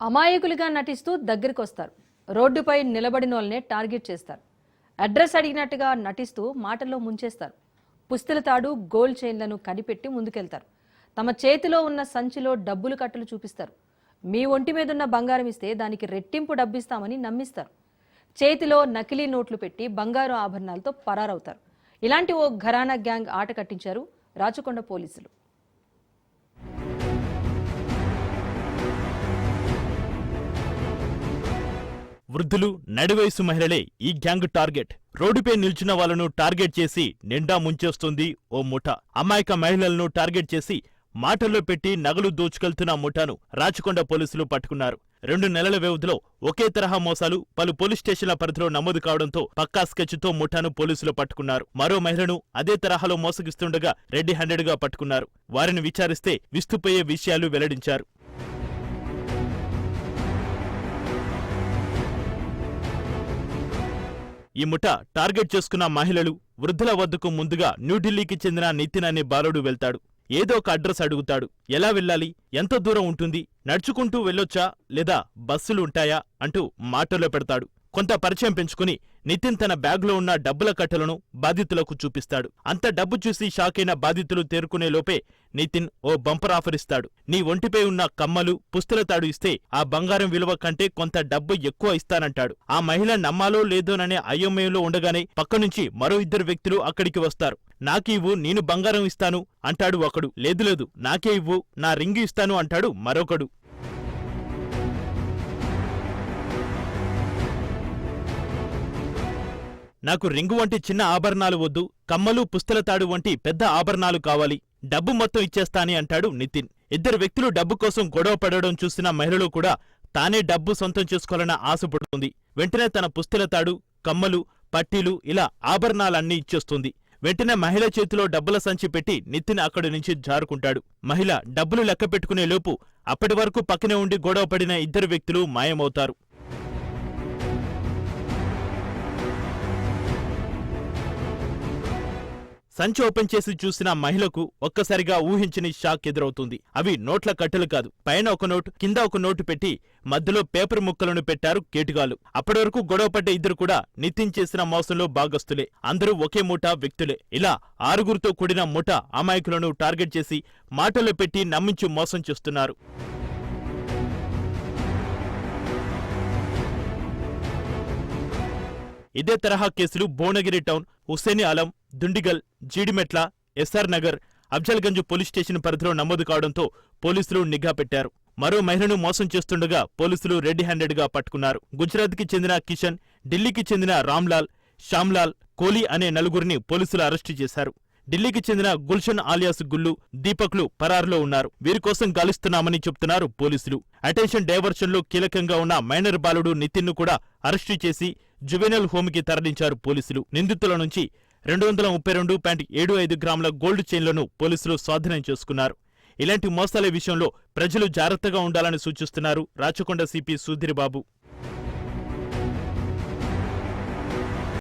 అమాయకులుగా నటిస్తూ దగ్గరికి వస్తారు రోడ్డుపై నిలబడిన వాళ్ళనే టార్గెట్ చేస్తారు. అడ్రస్ అడిగినట్టుగా నటిస్తూ మాటల్లో ముంచేస్తారు. పుస్తల తాడు గోల్డ్ చైన్లను కనిపెట్టి ముందుకెళ్తారు. తమ చేతిలో ఉన్న సంచిలో డబ్బులు కట్టలు చూపిస్తారు. మీ ఒంటి మీద ఉన్న బంగారం ఇస్తే దానికి రెట్టింపు డబ్బిస్తామని నమ్మిస్తారు. చేతిలో నకిలీ నోట్లు పెట్టి బంగారు ఆభరణాలతో పరారవుతారు. ఇలాంటి ఓ ఘరానా గ్యాంగ్ ఆట కట్టించారు రాచకొండ పోలీసులు. వృద్ధులు నడివయసు మహిళలే ఈ గ్యాంగ్ టార్గెట్. రోడ్డుపై నిల్చున్న వాళ్ళను టార్గెట్ చేసి నిండా ముంచేస్తుంది ఓ ముఠ. అమాయక మహిళలను టార్గెట్ చేసి మాటల్లో పెట్టి నగలు దోచుకెళ్తున్న ముఠాను రాచకొండ పోలీసులు పట్టుకున్నారు. రెండు నెలల వ్యవధిలో ఒకే తరహా మోసాలు పలు పోలీస్ స్టేషన్ల పరిధిలో నమోదు కావడంతో పక్కా స్కెచ్తో ముఠాను పోలీసులు పట్టుకున్నారు. మరో మహిళను అదే తరహాలో మోసగిస్తుండగా రెడ్డి హ్యాండెడ్గా పట్టుకున్నారు. వారిని విచారిస్తే విస్తుపోయే విషయాలు వెల్లడించారు. ఈ ముఠ టార్గెట్ చేసుకున్న మహిళలు వృద్ధుల వద్దకు ముందుగా న్యూఢిల్లీకి చెందిన నితిన్ అనే బాలుడు వెళ్తాడు. ఏదో ఒక అడ్రస్ అడుగుతాడు. ఎలా వెళ్ళాలి? ఎంత దూరం ఉంటుంది? నడుచుకుంటూ వెళ్ళొచ్చా? లేదా బస్సులు ఉంటాయా? అంటూ మాటలో పెడతాడు. కొంత పరిచయం పెంచుకుని నితిన్ తన బ్యాగ్లో ఉన్న డబ్బుల కట్టలను బాధితులకు చూపిస్తాడు. అంత డబ్బు చూసి షాకైన బాధితులు తేరుకునే లోపే నితిన్ ఓ బంపర్ ఆఫర్ ఇస్తాడు నీ ఒంటిపై ఉన్న కమ్మలు పుస్తల తాడు ఇస్తే ఆ బంగారం విలువ కంటే కొంత డబ్బు ఎక్కువ ఇస్తానంటాడు. ఆ మహిళ నమ్మాలో లేదోననే అయోమయంలో ఉండగానే పక్కనుంచి మరో ఇద్దరు వ్యక్తులు అక్కడికి వస్తారు. నాకి ఇవ్వు నేను బంగారం ఇస్తాను అంటాడు ఒకడు. లేదు లేదు నాకే ఇవ్వు నా రింగు ఇస్తాను అంటాడు మరొకడు. నాకు రింగు వంటి చిన్న ఆభరణాలు వద్దు కమ్మలు పుస్తలతాడు వంటి పెద్ద ఆభరణాలు కావాలి. డబ్బు మొత్తం ఇచ్చేస్తాని అంటాడు నితిన్. ఇద్దరు వ్యక్తులు డబ్బు కోసం గొడవ పడడం చూసిన మహిళలు కూడా తానే డబ్బు సొంతం చేసుకోవాలన్న ఆశ పుడుతుంది. వెంటనే తన పుస్తలతాడు కమ్మలు పట్టీలు ఇలా ఆభరణాలన్నీ ఇచ్చేస్తుంది. వెంటనే మహిళ చేతిలో డబ్బుల సంచి పెట్టి నితిన్ అక్కడి నుంచి జారుకుంటాడు. మహిళ డబ్బులు లెక్క పెట్టుకునే లోపు అప్పటి వరకు పక్కనే ఉండి గొడవ పడిన ఇద్దరు వ్యక్తులు మాయమవుతారు. సంచి ఓపెన్ చేసి చూసిన మహిళకు ఒక్కసారిగా ఊహించని షాక్ ఎదురవుతుంది. అవి నోట్ల కట్టలు కాదు. పైన ఒక నోటు కింద ఒక నోటు పెట్టి మధ్యలో పేపర్ ముక్కలను పెట్టారు కేటుగాలు. అప్పటి వరకు గొడవపడ్డ ఇద్దరు కూడా నితిన్ చేసిన మోసంలో భాగస్తులే అందరూ ఒకే ముఠా వ్యక్తులే. ఇలా ఆరుగురితో కూడిన ముఠా అమాయకులను టార్గెట్ చేసి మాటల్లో పెట్టి నమ్మించి మోసం చేస్తున్నారు. ఇదే తరహా కేసులు Bhuvanagiri town Husseini Alam Dundigal Jeedimetla S R Nagar Afzalgunj police station పరిధిలో నమోదు కావడంతో పోలీసులు నిఘా పెట్టారు. మరో మహిళను మోసం చేస్తుండగా పోలీసులు రెడ్ హ్యాండెడ్గా పట్టుకున్నారు. గుజరాత్కి చెందిన కిషన్ ఢిల్లీకి చెందిన రామ్లాల్ శ్యామ్లాల్ కోలీ అనే నలుగురిని పోలీసులు అరెస్టు చేశారు. ఢిల్లీకి చెందిన గుల్షన్ ఆలియాస్ గుల్లు దీపక్లు పరారులో ఉన్నారు. వీరి కోసం గాలిస్తున్నామని చెప్తున్నారు పోలీసులు. అటెన్షన్ డైవర్షన్లో కీలకంగా ఉన్న మైనర్ బాలుడు నితిన్ను కూడా అరెస్టు చేసి జువెనల్ హోమ్కి తరలించారు పోలీసులు. నిందితుల నుంచి రెండు వందల ముప్పై రెండు పాయింట్ ఏడు ఐదు గ్రాముల గోల్డ్ చైన్లను పోలీసులు స్వాధీనం చేసుకున్నారు. ఇలాంటి మోసాల విషయంలో ప్రజలు జాగ్రత్తగా ఉండాలని సూచిస్తున్నారు రాచకొండ సిపి సుధీర్ బాబు